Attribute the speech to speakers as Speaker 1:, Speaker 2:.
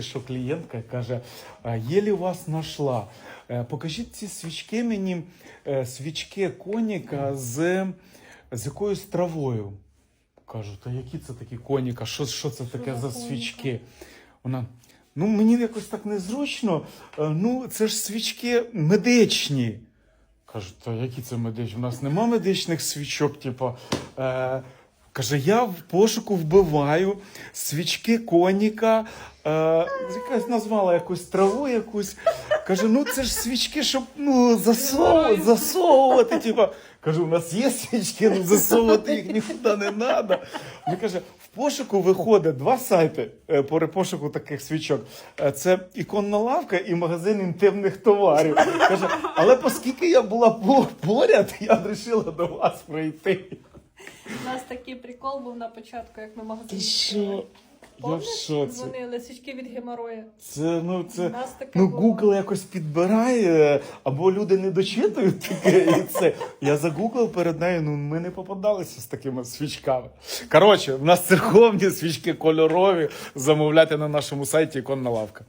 Speaker 1: що клієнтка каже: єлі вас знайшла. Е, Покажіть ці свічки мені, е, свічки коніка з, з якоюсь травою. Кажу, та які це такі коніка? Що, що це таке
Speaker 2: за
Speaker 1: за
Speaker 2: коніка?
Speaker 1: свічки? Вона. Ну, мені якось так незручно. Е, Ну, це ж свічки медичні. Кажу, та які це медичні? У нас нема медичних свічок, типу. Е, каже, я в пошуку вбиваю свічки коніка, е, якась назвала якусь траву якусь. Каже, ну це ж свічки, щоб ну, засовувати, засовувати. Типу. Кажу, у нас є свічки, ну засовувати їх нікуди не треба. Він каже, в пошуку виходить два сайти е, по пошуку таких свічок. Е, Це іконна лавка і магазин інтимних товарів. Каже, але оскільки я була поряд, я вирішила до вас прийти.
Speaker 2: У нас такий прикол був на початку, як ми магазин.
Speaker 1: Ти що? Я в шоці.
Speaker 2: дзвонили свічки від геморою.
Speaker 1: Це ну
Speaker 2: У
Speaker 1: це.
Speaker 2: нас таке
Speaker 1: Ну,
Speaker 2: було.
Speaker 1: Google якось підбирає, або люди не дочитують таке, і це. Я загуглив перед нею, ну ми не попадалися з такими свічками. Коротше, в нас церковні свічки кольорові замовляти на нашому сайті іконна лавка.